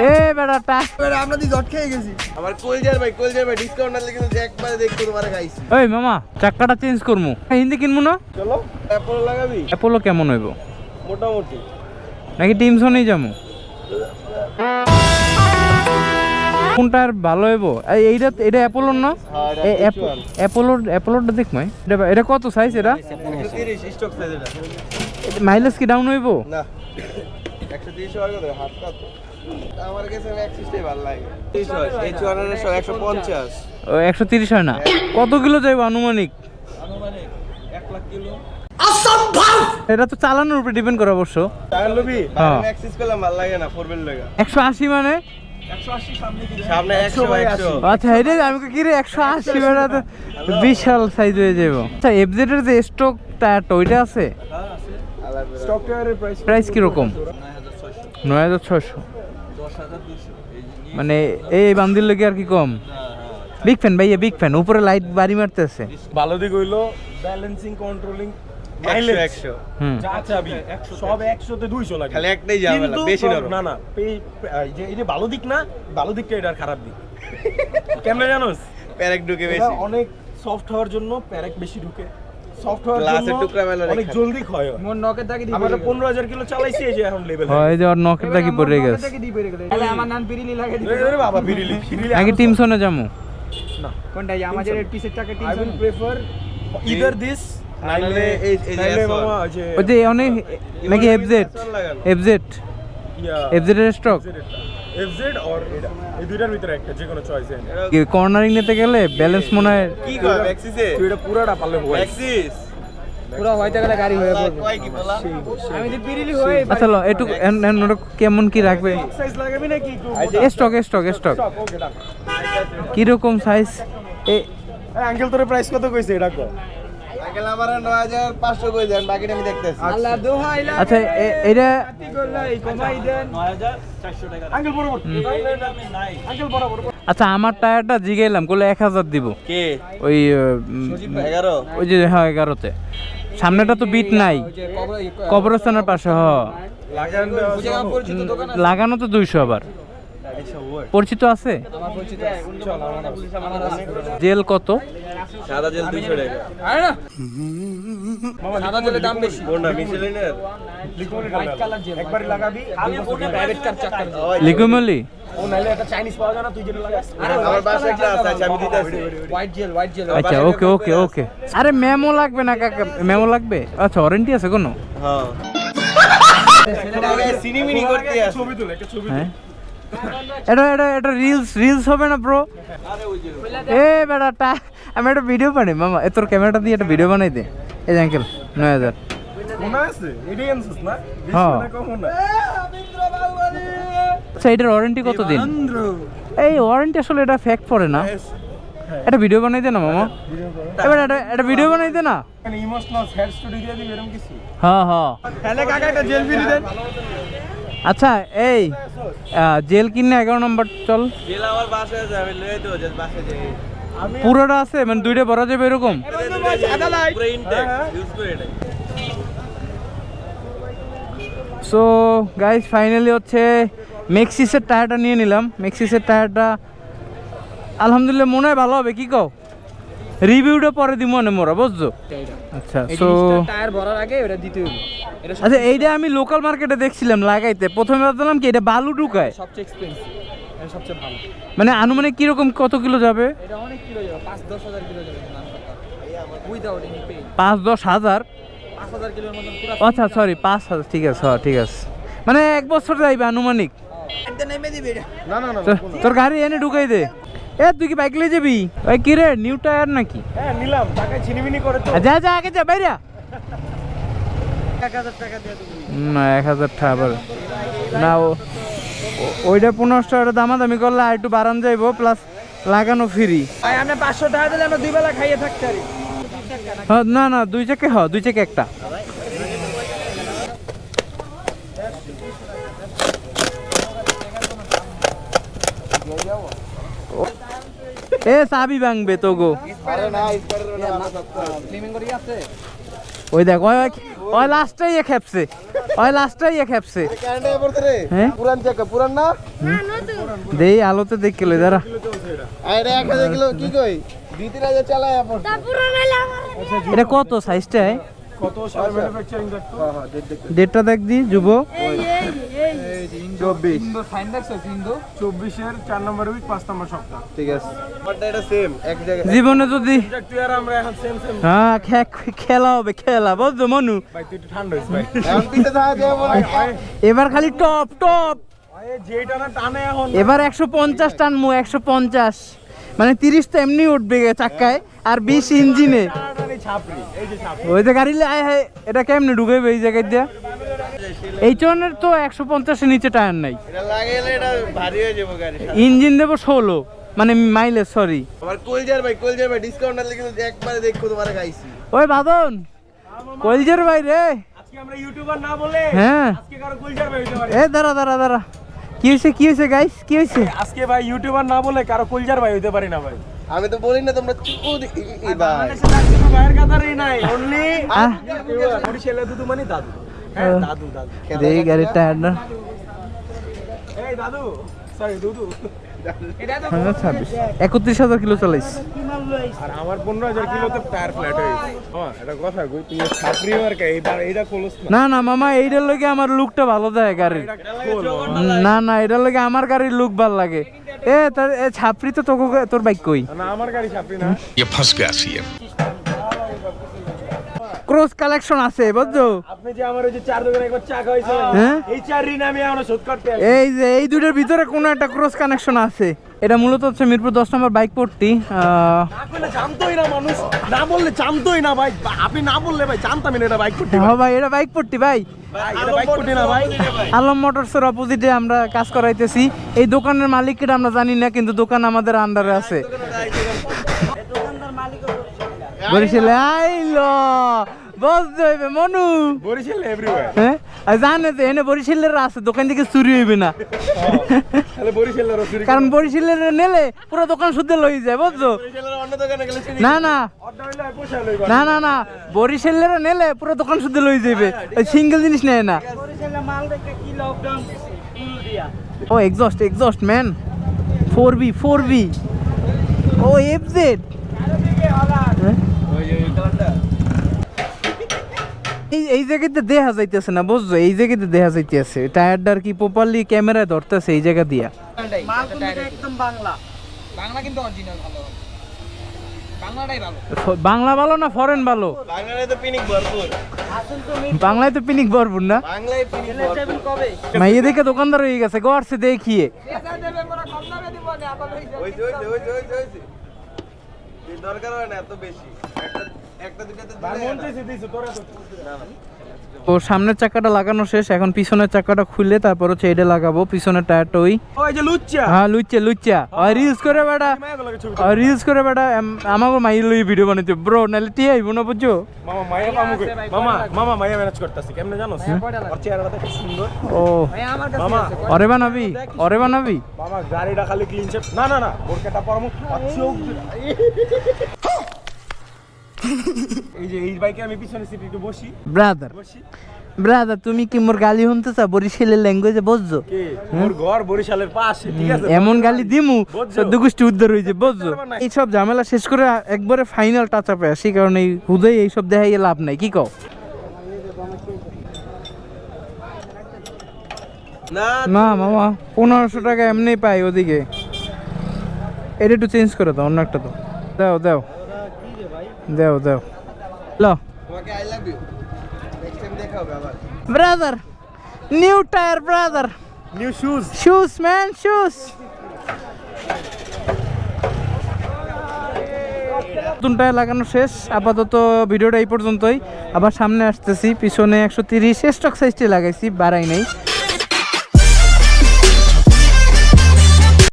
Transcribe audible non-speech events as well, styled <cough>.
এ খেয়ে গেছি ওই মামা চেঞ্জ করমু হিন্দি না অ্যাপল কেমন নাকি কোনটা আর ভালো হইব এই- এইটা এটা অ্যাপোলোর না হ্যাঁ, এটা এই H1 অ্যাপো- অ্যাপোলোর অ্যাপোলোরটা দেখ এটা এটা কত সাইজ এটা মাইলেজ কি ডাউন হইব না একশো তিরিশ টাকা করে হাত কাট আমার কাছে ম্যাক্সিসটাই ভালো লাগে। এই চুয়ান্নের একশো পঞ্চাশ। ও একশো তিরিশ হয় না? কত কিলো যাইব আনুমানিক? এক লাখ কিলো। এটা তো চালানোর উপরে ডিপেন্ড করে অবশ্য। হ্যাঁ। একশো আশি মানে? আচ্ছা আমি কি রে একশো আশি বেড়া তো বিশাল সাইজ হয়ে যাব আচ্ছা এফজেড এর যে স্টক টায়ারটা ওইটা আছে? স্টক টায়ারের প্রাইস প্রাইস কীরকম? নয় হাজার ছশো মানে এই বান্দির লেগে আর কি কম? বিগ ফ্যান ভাইয়া বিগ ফ্যান উপরে লাইট বাড়ি মারতেছে। ভালো দিক হইল ব্যালেন্সিং কন্ট্রোলিং একশো একশো। হুম। যা চাবি সব একশোতে দুইশো লাগে। খালি একটাই ঝামেলা, বেশি না না পে- পে- এই যে- এই যে ভালো দিক না ভালো দিকটা এটার খারাপ দিক। কেমনে জানোস? প্যারেক ঢুকে বেশি। অনেক সফট হওয়ার জন্য প্যারেক বেশি ঢুকে। সফট হওয়ার গ্লাসের জন্য টুকরা মেলা অনেক জলদি ক্ষয় মোর নকের দাগে দি আমরা পনেরো হাজার কিলো চালাইছি এই যে এখন লেভেল হয় যে দাগি পড়ে গেছে। তাহলে আমার নাম পিরিলি লাগে দি বাবা ফিরিলি ফিরিলি নাকি টিমসনে যাব কোনটা আমাদের পিসের টাকা I will prefer either this নাহলে এই- এই যে নাইলে S1 মামা ওই যে অনেক নাকি এফজেড লাগানো। এফজেড এফজেড এর স্টক এফজেড অর এটা এই দুইটার ভিতরে একটা যে কোনো চয়েস কর্নারিং নিতে গেলে ব্যালেন্স মনে হয় কি কয় ম্যাক্সিসে তুই এটা পুরোটা পারলে হয় ম্যাক্সিস পুরো হইতে গেলে গাড়ি হয়ে পড়বে। কয় কি বলা আমি যে পিরিলি হই আচ্ছা লো একটু এন- এন কেমন কি রাখবে? সাইজ লাগাবি নাকি একটু stock stock stock okay done কীরকম সাইজ এই আঙ্কেল তোর প্রাইস কত কইছে এটা কো? আচ্ছা। এ- এটা কি করলা এই কমাই দেন। আঙ্কেল বরাবর। আঙ্কেল বরাবর। আচ্ছা আমার টায়ারটা জিগাইলাম করলে এক হাজার দিব। কে? ওই ওই যে হ্যাঁ এগারোতে। সামনেটা তো বিট নাই। কবরস্থানের পাশে হ। লাগানো তো দুইশো আবার। পরিচিত আছে? জেল কত? সাদা জেল 200 টাকা। আরে সাদা জলের দাম বেশি। কোনটা মিশেলিনের? হোয়াইট কালার জেল একবারই লাগাবি প্রাইভেট কার চাক্কার জেল লিকুমলি ও নাইলে একটা চাইনিজ পাওয়া যায় না তুই যেটা লাগাস। আরে আমার বাসায় একটা আছে আচ্ছা, আমি দিতেছি হোয়াইট জেল হোয়াইট জেল আচ্ছা ওকে ওকে ওকে। আরে মেমো লাগবে না কাকা? মেমো লাগবে? আচ্ছা ওয়ারেন্টি আছে কোনো? হ্যাঁ। হ্যাঁ এটা এটা এটা রিলস রিলস হবে না ব্রো এ বেড়াটা আমি একটা ভিডিও বানাই মামা। এ তোর ক্যামেরাটা দিয়ে একটা ভিডিও বানাই দে। এই যে আঙ্কেল নয় হাজার। হ্যাঁ। আচ্ছা এটার ওয়ারেন্টি কত দিন এই ওয়ারেন্টি আসলে এটা ফ্যাক্ট পড়ে না। একটা ভিডিও বানাই দে না মামা। এবার একটা একটা ভিডিও বানাই দে না। ইমোশনাল হেড স্টুডিও দিয়ে দিবি এরকম কিছু? হ্যাঁ হ্যাঁ। তাহলে কাকা একটা জেল ফ্রি দেন আচ্ছা এই জেল কিনে এগারো নম্বর চল। জেল আমার বাসায় আছে লয়ে দেবো বাসায় যাই পুরোটা আছে মানে দুইটা ভরা যাবে এরকম? সো গাইজ ফাইনালি হচ্ছে মেক্সিসের টায়ারটা নিয়ে নিলাম। মেক্সিসের টায়ারটা আলহামদুলিল্লাহ মনে হয় ভালো হবে কি কও? রিভিউটা পরে দিব মনে মোরা বুঝছ? আচ্ছা সো টায়ার ভরার আগে ওটা দিতে হবে আচ্ছা এইটা আমি লোকাল মার্কেটে দেখছিলাম লাগাইতে। প্রথমে ভাবছিলাম কি এটা বালু ঢুকায়? সবচেয়ে এক্সপেন্সিভ এটা সবচেয়ে ভালো। মানে আনুমানিক কীরকম কত কিলো যাবে? এটা অনেক কিলো যাবে পাঁচ দশ হাজার কিলো যাবে উইদাউট এনি পেইন পাঁচ দশ হাজার? পাঁচ হাজার কিলোর মতন পুরো আচ্ছা সরি পাঁচ হাজার ঠিক আছে হ্যাঁ ঠিক আছে। মানে এক বছর যাইবে আনুমানিক। নেমে দিবে না না না তোর গাড়ি এনে ঢুকাই দে। এ তুই কি বাইক লিয়ে যাবি? ওই কি রে নিউ টায়ার নাকি? হ্যাঁ নিলাম টাকায় ছিনিমিনি করে তো। যা যা আগে যা বাইরা না এক হাজার টাকা না ওইটা পনেরোশো টাকা দামাদামি করলে আর একটু বাড়ান যাইবো প্লাস লাগানো ফ্রি ভাই আমরা পাঁচশো টাকা দিলে আমরা দুই বেলা খাইয়ে থাকতে পারি। হ্যাঁ না না দুই চাকে হ দুই চাকে একটা। এ চাবি ভাঙবে তো গো আরে না স্পাইডার ফ্লেমিং করে আছে ওই দেখ ওই ওই লাস্টটাই এ খেপছে। ওই লাস্টটাই এ খেপছে। হ্যাঁ পুরান চেক পুরান না দেই আলোতে দেখ লই দাঁড়া। আরে এক হাজার কিলো কি কই? চালায় এটা কত সাইজটা কত সাল ম্যানুফ্যাকচারিং দেখতো? ডেটটা দেখ দি যুব চব্বিশ। চব্বিশের চার নম্বর উইক পাঁচ নম্বর সপ্তাহ। ঠিক আছে। আমারটা এটা সেম এক জায়গায়। জীবনে যদি দেখ তুই আর আমরা এখন সেম সেম হ্যাঁ খেলা হবে খেলা বুঝছ মনু? এবার খালি টপ টপ এবার একশো পঞ্চাশ টানমু একশো পঞ্চাশ। মানে তিরিশ তো এমনি উঠবে গে চাক্কায় আর বিশ ইঞ্জিনে। ওই যে গাড়ি আয় হায় এটা কেমনে ঢুকাইবে এই জায়গায় দিয়া? এই চনের তো একশো পঞ্চাশের নিচে টায়ার নাই। এটা লাগাইলে এটা ভারী হয়ে যাবে গাড়ি ইঞ্জিন দেবো ষোলো মানে মাইলেজ সরি কলজার ভাই কলজার ভাই ডিসকাউন্ট না কিন্তু একবারে দেখো তোমার গাইছি। ওই বাদন কলজের ভাই রে। আজকে আমরা ইউটিউবার না বলে হ্যাঁ। আজকে কারও গুলজার ভাই হইতে পারে। এ দাঁড়া দাঁড়া দাঁড়া। কি হয়েছে কি হয়েছে গাইস কি হয়েছে আজকে ভাই ইউটিউবার না বলে কারও কুলজার ভাই হইতে পারি না ভাই। আমি তো বলি না তোমরা চুপু দি- ই- ই- ভাই বাংলাদেশে তার কোনো ভাইয়ের কাতারই নাই অনলি আহ, বরিশালে দুদু মানে দাদু। হ্যাঁ দাদু দাদু। দেই গাড়ির টায়ারটা এই দাদু সরি দুদু হ্যাঁ, ছাব্বিশ একত্রিশ হাজার কিলো চালাইছে আর আমার পনেরো হাজার কিলোতে টায়ার ফ্ল্যাট হয়ে গেছে হ্যাঁ এটা কথা কই তুই ছাপরি আর কে এইবার এইটা খোলস না না না মামা এইটার লগে আমার লুকটা ভালো দেয় গাড়ির এটা খোল না না এটার লগে আমার গাড়ির লুক ভাল লাগে এ তার এ ছাপরি তো তোকে তোর বাইক কই না আমার গাড়ি ছাপরি না ये फंस गया सीएम ক্রস কালেকশন আছে বুঝছ? আপনি যে আমার ওই যে চার দোকানে একবার চা খাইছে হ্যাঁ? এই চার ঋণ আমি এখনও শোধ করতে। এই যে এই দুটোর ভিতরে কোনো একটা ক্রস কানেকশন আছে। এটা মূলত হচ্ছে মিরপুর দশ নম্বর বাইক করলে জানতোই না মানুষ না বললে জানতোই না ভাই। আপনি না বললে ভাই জানতাম না এটা বাইক করতে হ্যাঁ ভাই এটা বাইক পট্টি ভাই। আলম মোটরসের অপোজিটে আমরা কাজ করাইতেছি। এই দোকানের মালিকটা আমরা জানি না কিন্তু দোকান আমাদের আন্ডারে আছে। বরিশালে আইলো বুঝতে হইবে মনু বরিশাল এভরিওয়্যার হ্যাঁ আর জানে তো এনে বরিশালের আছে দোকান থেকে চুরি হইবে না। তাহলে বরিশালের রসুরি কারণ বরিশালের নেলে পুরো দোকান শুদ্ধ লই যায় বুঝছ? বরিশালের অন্য দোকানে গেলে চুরি না না। না। না না বরিশালের নেলে পুরো দোকান শুদ্ধ লই যাবে ওই সিঙ্গেল জিনিস নেয় না। ও exhaust exhaust man four B four B ও এফ জেড এই এই জায়গাতে দেখা যাইতেছে না বুঝছ? এই জায়গাতে দেখা যাইতেছে। টায়ারটার কি প্রপারলি ক্যামেরায় ধরতেছে এই জায়গা দিয়া। একদম বাংলা বাংলা কিন্তু অরিজিনাল ভালো। বাংলাটাই ভালো। ফ- বাংলা ভালো না ফরেন ভালো? বাংলায় তো পিনিক ভরপুর। বাংলায় তো পিনিক ভরপুর না? মাইয়ে দেখে দোকানদার হয়ে গেছে গোয়ারছে দেখিয়ে দরকার হয় না এত বেশি। তো তো। সামনের চাকাটা লাগানো শেষ এখন পিছনের চাকাটা খুললে তারপর হচ্ছে এটা লাগাবো পিছনের টায়ারটা ওই ওই যে লুচ্চা। হ্যাঁ লুচ্চা লুচ্চা। আর রিলস করে বেটা। আর রিলস করে বেটা আমাকে মাইল লই ভিডিও বানাইতে। ব্রো নাহলে টিয়ে আইব না বুঝছ? মামা মায়া পামুকে মামা মামা মায়া ম্যানেজ করতেছি কেমনে জানো? ওর চেহারাটা দেখে সুন্দর। ও। ভাই আমার কাছে মামা। অরে বানাবি অরে বানাবি। মামা গাড়িটা খালি ক্লিন শেপ না না না বোরকাটা পরামো চোখ <laughs> এই যে এই বাইকে আমি পিছনে সিটে একটু বসি। ব্রাদার বসি। ব্রাদার তুমি কি মোর গালি শুনতে চা বরিশালের ল্যাঙ্গুয়েজে বুঝছ মোর ঘর বরিশালের পাশে ঠিক আছে এমন গালি দিমু? সদ্য গোষ্ঠী উদ্ধার হয়েছে বুঝছ বানাই। এইসব ঝামেলা শেষ করে একবারে ফাইনাল টাচ আপে আসি কারণ এই হুদয় এইসব দেখাই লাভ নাই কি কও? না না মামা পনেরোশো টাকা এমনি পাই ওদিকে। এটা একটু চেঞ্জ করে দাও অন্য একটা তো দাও দাও। দাও দাও। ল। তোমাকে I love you next time দেখা হবে আবার। Brother new tyre brother new shoes shoes man shoes নতুন টায়ার লাগানো শেষ। আপাতত ভিডিওটা এই পর্যন্তই। আবার সামনে আসতেছি। পিছনে একশো তিরিশ। স্টক সাইজটি লাগাইছি। বাড়াই নাই।